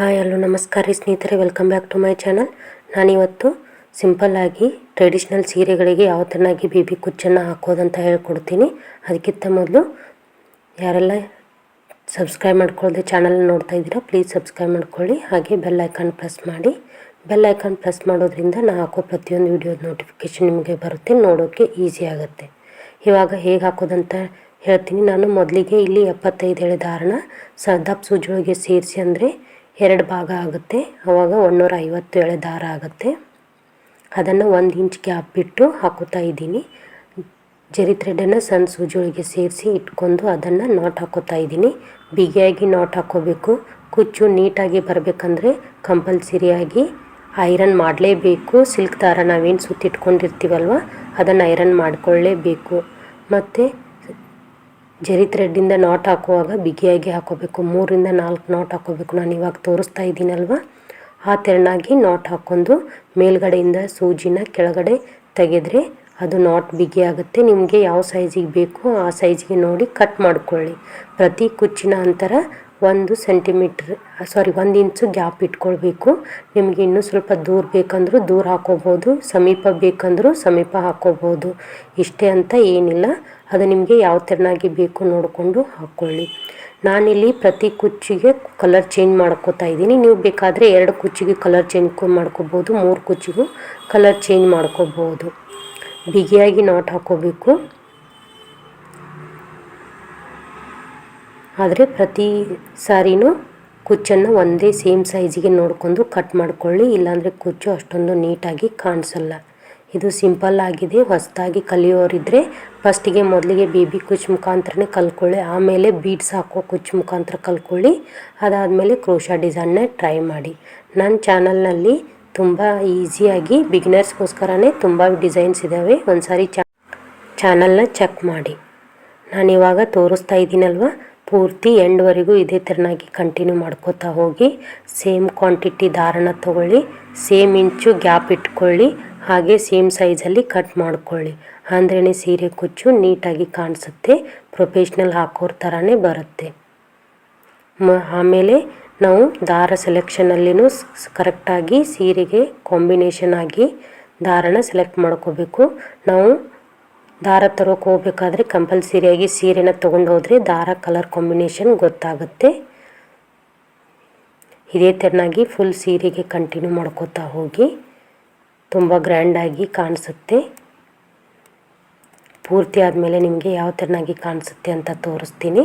Hi, hello, ನಮಸ್ಕಾರ ರೀ ಸ್ನೇಹಿತರೆ. Welcome back to my channel ನಾನಿವತ್ತು ಸಿಂಪಲ್ಲಾಗಿ ಟ್ರೆಡಿಷ್ನಲ್ ಸೀರೆಗಳಿಗೆ ಯಾವ ಥರನಾಗಿ ಬೇಬಿ ಕುಚ್ಚನ್ನು ಹಾಕೋದಂತ ಹೇಳ್ಕೊಡ್ತೀನಿ. ಅದಕ್ಕಿಂತ ಮೊದಲು ಯಾರೆಲ್ಲ ಸಬ್ಸ್ಕ್ರೈಬ್ ಮಾಡ್ಕೊಳ್ಳದೆ ಚಾನಲ್ ನೋಡ್ತಾ ಇದ್ದೀರಾ ಪ್ಲೀಸ್ ಸಬ್ಸ್ಕ್ರೈಬ್ ಮಾಡ್ಕೊಳ್ಳಿ. ಹಾಗೆ ಬೆಲ್ ಐಕಾನ್ ಪ್ರೆಸ್ ಮಾಡಿ. ಬೆಲ್ ಐಕಾನ್ ಪ್ರೆಸ್ ಮಾಡೋದ್ರಿಂದ ನಾನು ಹಾಕೋ ಪ್ರತಿಯೊಂದು ವಿಡಿಯೋದ ನೋಟಿಫಿಕೇಶನ್ ನಿಮಗೆ ಬರುತ್ತೆ. ನೋಡೋಕ್ಕೆ ಈಸಿ ಆಗುತ್ತೆ. ಇವಾಗ ಹೇಗೆ ಹಾಕೋದಂತ ಹೇಳ್ತೀನಿ. ನಾನು ಮೊದಲಿಗೆ ಇಲ್ಲಿ ಎಪ್ಪತ್ತೈದು ಎಳೆ ಸದಾಪ್ ಸೂಜಿ ಸೂಜೊಳಗೆ ಸೇರಿಸಿ ಅಂದರೆ ಎರಡು ಭಾಗ ಆಗುತ್ತೆ. ಆವಾಗ ಒಂದೂರ ಐವತ್ತೇಳು ದಾರ ಆಗುತ್ತೆ. ಅದನ್ನು ಒಂದು ಇಂಚ್ ಗ್ಯಾಪ್ ಬಿಟ್ಟು ಹಾಕೋತಾ ಇದ್ದೀನಿ. ಜರಿ ಥ್ರೆಡನ್ನು ಸಣ್ಣ ಸೂಜಿಯೊಳಗೆ ಸೇರಿಸಿ ಇಟ್ಕೊಂಡು ಅದನ್ನು ನಾಟ್ ಹಾಕೋತಾ ಇದ್ದೀನಿ. ಬಿಗಿಯಾಗಿ ನಾಟ್ ಹಾಕೋಬೇಕು. ಕುಚ್ಚು ನೀಟಾಗಿ ಬರಬೇಕಂದ್ರೆ ಕಂಪಲ್ಸರಿಯಾಗಿ ಐರನ್ ಮಾಡಲೇಬೇಕು. ಸಿಲ್ಕ್ ದಾರ ನಾವೇನು ಸುತ್ತಿಟ್ಕೊಂಡಿರ್ತೀವಲ್ವ, ಅದನ್ನು ಐರನ್ ಮಾಡಿಕೊಳ್ಳೇಬೇಕು. ಮತ್ತು ಜರಿ ಥ್ರೆಡ್ಡಿಂದ ನಾಟ್ ಹಾಕುವಾಗ ಬಿಗಿಯಾಗಿ ಹಾಕೋಬೇಕು. ಮೂರಿಂದ ನಾಲ್ಕು ನಾಟ್ ಹಾಕೋಬೇಕು. ನಾನು ಇವಾಗ ತೋರಿಸ್ತಾ ಇದ್ದೀನಲ್ವ? ಆ ತೆರನಾಗಿ ನಾಟ್ ಹಾಕ್ಕೊಂಡು ಮೇಲ್ಗಡೆಯಿಂದ ಸೂಜಿನ ಕೆಳಗಡೆ ತೆಗೆದ್ರೆ ಅದು ನಾಟ್ ಬಿಗಿ ಆಗುತ್ತೆ ನಿಮಗೆ ಯಾವ ಸೈಜಿಗೆ ಬೇಕು ಆ ಸೈಜಿಗೆ ನೋಡಿ ಕಟ್ ಮಾಡಿಕೊಳ್ಳಿ. ಪ್ರತಿ ಕುಚ್ಚಿನ ಅಂತರ ಒಂದು ಸೆಂಟಿಮೀಟ್ರ್ ಸಾರಿ ಒಂದು ಇಂಚು ಗ್ಯಾಪ್ ಇಟ್ಕೊಳ್ಬೇಕು. ನಿಮಗೆ ಇನ್ನೂ ಸ್ವಲ್ಪ ದೂರ ಬೇಕಂದ್ರೂ ದೂರ ಹಾಕೋಬೋದು, ಸಮೀಪ ಬೇಕಂದ್ರೂ ಸಮೀಪ ಹಾಕೋಬೋದು. ಇಷ್ಟೇ ಅಂತ ಏನಿಲ್ಲ. ಅದು ನಿಮಗೆ ಯಾವ ಥರನಾಗಿ ಬೇಕು ನೋಡಿಕೊಂಡು ಹಾಕ್ಕೊಳ್ಳಿ ನಾನಿಲ್ಲಿ ಪ್ರತಿ ಕುಚ್ಚಿಗೆ ಕಲರ್ ಚೇಂಜ್ ಮಾಡ್ಕೋತಾ ಇದ್ದೀನಿ. ನೀವು ಬೇಕಾದರೆ ಎರಡು ಕುಚ್ಚಿಗೆ ಕಲರ್ ಚೇಂಜ್ ಮಾಡ್ಕೋಬೋದು, ಮೂರು ಕುಚ್ಚಿಗೂ ಕಲರ್ ಚೇಂಜ್ ಮಾಡ್ಕೋಬೋದು. ಬಿಗಿಯಾಗಿ ನಾಟ್ ಹಾಕೋಬೇಕು. ಆದರೆ ಪ್ರತಿ ಸಾರಿನೂ ಕುಚ್ಚನ್ನು ಒಂದೇ ಸೇಮ್ ಸೈಜಿಗೆ ನೋಡಿಕೊಂಡು ಕಟ್ ಮಾಡಿಕೊಳ್ಳಿ, ಇಲ್ಲಾಂದರೆ ಕುಚ್ಚು ಅಷ್ಟೊಂದು ನೀಟಾಗಿ ಕಾಣಿಸಲ್ಲ. ಇದು ಸಿಂಪಲ್ ಆಗಿದೆ, ಹೊಸದಾಗಿ ಕಲಿಯೋರಿದ್ದರೆ ಫಸ್ಟಿಗೆ ಮೊದಲಿಗೆ ಬೇಬಿ ಕುಚ್ಚು ಮುಖಾಂತರನೇ ಕಲ್ಕೊಳ್ಳಿ, ಆಮೇಲೆ ಬೀಡ್ಸ್ ಹಾಕೋ ಕುಚ್ಚು ಮುಖಾಂತರ ಕಲ್ಕೊಳ್ಳಿ, ಅದಾದಮೇಲೆ ಕ್ರೋಶಾ ಡಿಸೈನ್ನೇ ಟ್ರೈ ಮಾಡಿ. ನನ್ನ ಚಾನಲ್ನಲ್ಲಿ ತುಂಬ ಈಸಿಯಾಗಿ ಬಿಗಿನರ್ಸ್ಗೋಸ್ಕರನೇ ತುಂಬ ಡಿಸೈನ್ಸ್ ಇದ್ದಾವೆ ಒಂದು ಸಾರಿ ಚಾನಲ್ನ ಚೆಕ್ ಮಾಡಿ. ನಾನಿವಾಗ ತೋರಿಸ್ತಾ ಇದ್ದೀನಲ್ವ? ಪೂರ್ತಿ ಎಂಡ್ವರೆಗೂ ಇದೇ ಥರನಾಗಿ ಕಂಟಿನ್ಯೂ ಮಾಡ್ಕೋತಾ ಹೋಗಿ ಸೇಮ್ ಕ್ವಾಂಟಿಟಿ ದಾರನ ತೊಗೊಳ್ಳಿ ಸೇಮ್ ಇಂಚು ಗ್ಯಾಪ್ ಇಟ್ಕೊಳ್ಳಿ, ಹಾಗೆ ಸೇಮ್ ಸೈಜಲ್ಲಿ ಕಟ್ ಮಾಡ್ಕೊಳ್ಳಿ. ಅಂದ್ರೇ ಸೀರೆ ಕುಚ್ಚು, ನೀಟಾಗಿ ಕಾಣಿಸುತ್ತೆ ಪ್ರೊಫೆಷ್ನಲ್ ಹಾಕೋರ ಥರನೇ ಬರುತ್ತೆ. ಮ, ಆಮೇಲೆ ನಾವು ದಾರ ಸೆಲೆಕ್ಷನಲ್ಲಿನೂ ಕರೆಕ್ಟಾಗಿ ಸೀರೆಗೆ ಕಾಂಬಿನೇಷನ್ ಆಗಿ ದಾರನ ಸೆಲೆಕ್ಟ್ ಮಾಡ್ಕೋಬೇಕು. ನಾವು ದಾರ ತರೋಕೆ ಹೋಗ್ಬೇಕಾದ್ರೆ ಕಂಪಲ್ಸರಿಯಾಗಿ ಸೀರೆನ ತೊಗೊಂಡು ಹೋದರೆ ದಾರ ಕಲರ್ ಕಾಂಬಿನೇಷನ್ ಗೊತ್ತಾಗುತ್ತೆ. ಇದೇ ಥರನಾಗಿ ಫುಲ್ ಸೀರೆಗೆ ಕಂಟಿನ್ಯೂ ಮಾಡ್ಕೋತಾ ಹೋಗಿ ತುಂಬ ಗ್ರ್ಯಾಂಡಾಗಿ ಕಾಣಿಸುತ್ತೆ. ಪೂರ್ತಿ ಆದಮೇಲೆ ನಿಮಗೆ ಯಾವ ಥರನಾಗಿ ಕಾಣಿಸುತ್ತೆ ಅಂತ ತೋರಿಸ್ತೀನಿ.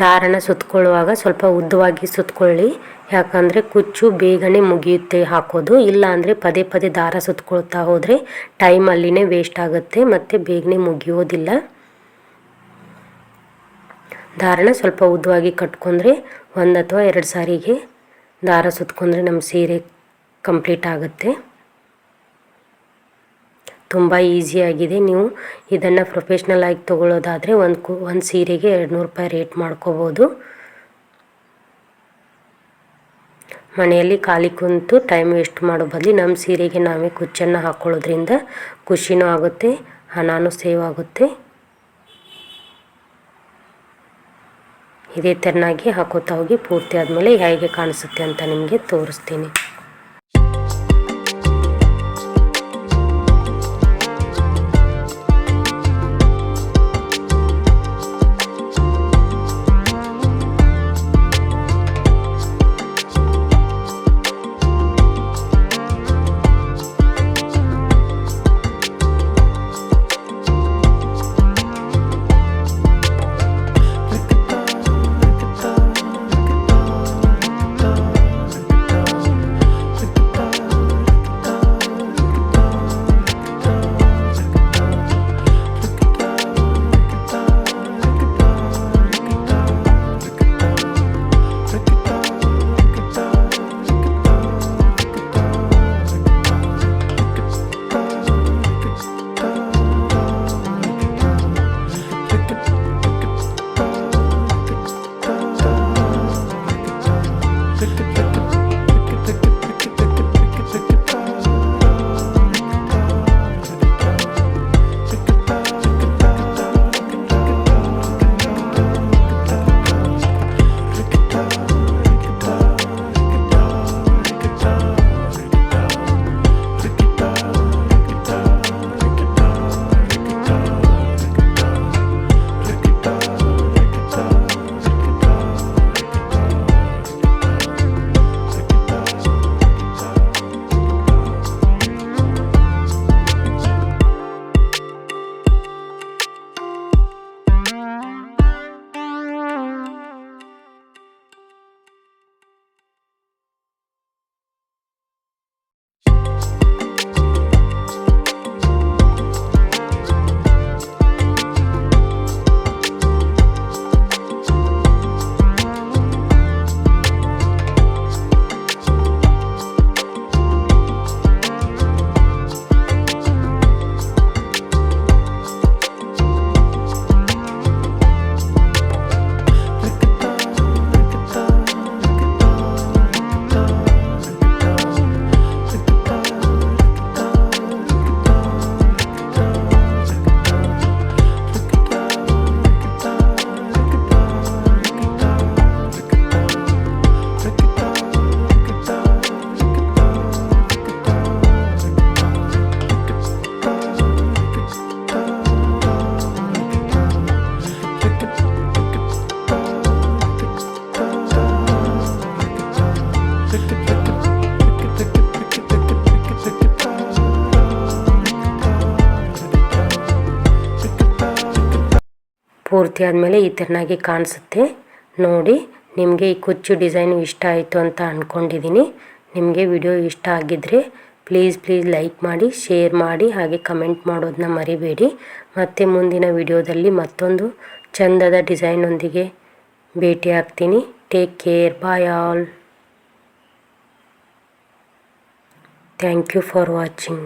ದಾರನ ಸುತ್ತಕೊಳ್ಳುವಾಗ ಸ್ವಲ್ಪ ಉದ್ದವಾಗಿ ಸುತ್ತಕೊಳ್ಳಿ ಯಾಕಂದರೆ ಕುಚ್ಚು ಬೇಗನೆ ಮುಗಿಯುತ್ತೆ ಹಾಕೋದು. ಇಲ್ಲ ಅಂದರೆ ಪದೇ ಪದೇ ದಾರ ಸುತ್ತಕೊಳ್ತಾ ಹೋದರೆ ಟೈಮ್ ಅಲ್ಲಿನೇ ವೇಸ್ಟ್ ಆಗುತ್ತೆ, ಮತ್ತು ಬೇಗನೆ ಮುಗಿಯೋದಿಲ್ಲ. ದಾರನ ಸ್ವಲ್ಪ ಉದ್ದವಾಗಿ ಕಟ್ಕೊಂಡ್ರೆ ಒಂದು ಅಥವಾ ಎರಡು ಸಾರಿಗೆ ದಾರ ಸುತ್ಕೊಂಡ್ರೆ ನಮ್ಮ ಸೀರೆ ಕಂಪ್ಲೀಟ್ ಆಗುತ್ತೆ. ತುಂಬ ಈಸಿಯಾಗಿದೆ ನೀವು ಇದನ್ನು ಪ್ರೊಫೆಷ್ನಲ್ ಆಗಿ ತೊಗೊಳ್ಳೋದಾದರೆ ಒಂದು ಕು, ಒಂದು ಸೀರೆಗೆ ಎರಡು ನೂರು ರೂಪಾಯಿ ರೇಟ್ ಮಾಡ್ಕೋಬೋದು. ಮನೆಯಲ್ಲಿ ಖಾಲಿ ಕುಂತು ಟೈಮ್ ವೇಸ್ಟ್ ಮಾಡೋ ಬದಲು ನಮ್ಮ ಸೀರೆಗೆ ನಾವೇ ಕುಚ್ಚನ್ನು ಹಾಕ್ಕೊಳ್ಳೋದ್ರಿಂದ ಖುಷಿನೂ ಆಗುತ್ತೆ, ಹಣನೂ ಸೇವ್ ಆಗುತ್ತೆ. ಇದೇ ಥರನಾಗಿ ಹಾಕೋತಾ ಹೋಗಿ ಪೂರ್ತಿ ಆದಮೇಲೆ ಹೇಗೆ ಕಾಣಿಸುತ್ತೆ ಅಂತ ನಿಮಗೆ ತೋರಿಸ್ತೀನಿ. ಪೂರ್ತಿ ಆದಮೇಲೆ ಈ ಥರನಾಗಿ ಕಾಣಿಸುತ್ತೆ. ನೋಡಿ, ನಿಮಗೆ ಈ ಕುಚ್ಚು ಡಿಸೈನು ಇಷ್ಟ ಆಯಿತು ಅಂತ ಅಂದ್ಕೊಂಡಿದ್ದೀನಿ ನಿಮಗೆ ವಿಡಿಯೋ ಇಷ್ಟ ಆಗಿದ್ದರೆ ಪ್ಲೀಸ್ ಪ್ಲೀಸ್ ಲೈಕ್ ಮಾಡಿ, ಶೇರ್ ಮಾಡಿ, ಹಾಗೆ ಕಮೆಂಟ್ ಮಾಡೋದನ್ನ ಮರಿಬೇಡಿ. ಮತ್ತು ಮುಂದಿನ ವಿಡಿಯೋದಲ್ಲಿ ಮತ್ತೊಂದು ಚಂದದ ಡಿಸೈನೊಂದಿಗೆ ಭೇಟಿ ಆಗ್ತೀನಿ. Take care bye all thank you for watching